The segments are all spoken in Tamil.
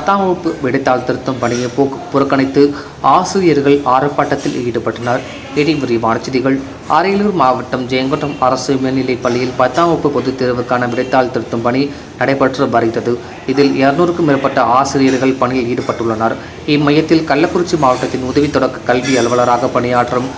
பத்தாம் வகுப்பு விடைத்தாள் திருத்தும் பணியை போக்கு புறக்கணித்து ஆசிரியர்கள் ஆர்ப்பாட்டத்தில் ஈடுபட்டனர். இனி விரிவான செய்திகள். அரியலூர் மாவட்டம் ஜெயங்கொண்டம் அரசு மேல்நிலைப் பள்ளியில் பத்தாம் வகுப்பு பொதுத் தேர்வுக்கான விடைத்தாள் திருத்தும் பணி நடைபெற்று வருகிறது. இதில் இருநூறுக்கும் மேற்பட்ட ஆசிரியர்கள் பணியில் ஈடுபட்டுள்ளனர். இம்மையத்தில் கள்ளக்குறிச்சி மாவட்டத்தின் உதவி தொடக்க கல்வி அலுவலராக பணியாற்றும்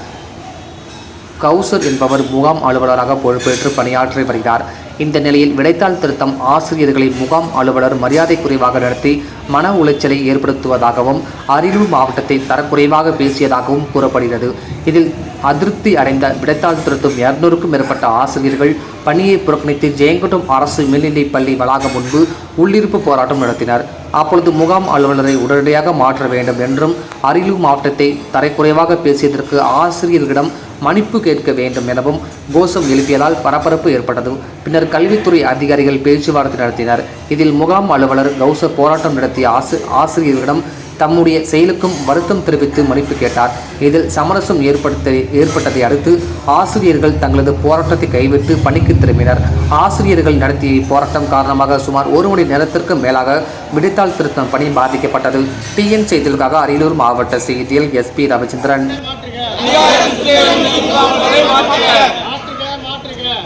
கௌசர் என்பவர் முகாம் அலுவலராக பொறுப்பேற்று பணியாற்றி வருகிறார். இந்த நிலையில் விடைத்தாள் திருத்தம் ஆசிரியர்களை முகாம் அலுவலர் மரியாதை குறைவாக நடத்தி மன உளைச்சலை ஏற்படுத்துவதாகவும் அரியலூர் மாவட்டத்தை தரக்குறைவாக பேசியதாகவும் கூறப்படுகிறது. இதில் அதிருப்தி அடைந்த விடைத்தாள் திருத்தும் இருநூறுக்கும் மேற்பட்ட ஆசிரியர்கள் பணியை புறக்கணித்து ஜெயங்கொண்டம் அரசு மேல்நிலைப் பள்ளி வளாகம் முன்பு உள்ளிருப்பு போராட்டம் நடத்தினர். அப்பொழுது முகாம் அலுவலரை உடனடியாக மாற்ற வேண்டும் என்றும் அரியலூர் மாவட்டத்தை தரைக்குறைவாக பேசியதற்கு ஆசிரியர்களிடம் மன்னிப்பு கேட்க வேண்டும் எனவும் கோஷம் எழுப்பியதால் பரபரப்பு ஏற்பட்டது. பின்னர் கல்வித்துறை அதிகாரிகள் பேச்சுவார்த்தை நடத்தினர். இதில் முகாம் அலுவலர் கௌச போராட்டம் நடத்திய ஆசி ஆசிரியர்களிடம் தம்முடைய செயலுக்கும் வருத்தம் தெரிவித்து மன்னிப்பு கேட்டார். இதில் சமரசம் ஏற்படுத்த ஏற்பட்டதை அடுத்து ஆசிரியர்கள் தங்களது போராட்டத்தை கைவிட்டு பணிக்கு திரும்பினர். ஆசிரியர்கள் நடத்திய போராட்டம் காரணமாக சுமார் ஒரு மணி நேரத்திற்கு மேலாக விடைத்தாள் திருத்தம் பணி பாதிக்கப்பட்டது. டிஎன் செய்திகளுக்காக அரியலூர் மாவட்ட செய்தியில் எஸ்பி ரவிச்சந்திரன்.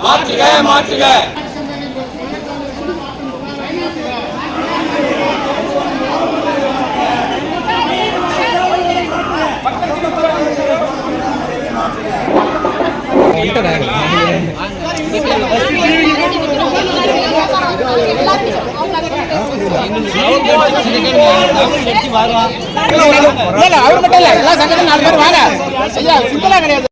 மாற்றுக மாற்றுக. அவர் மட்டும் இல்ல எல்லா சங்கத்திலும் நாலு பேர் வாங்க. ஐயா சிம்பிளா கிடையாது.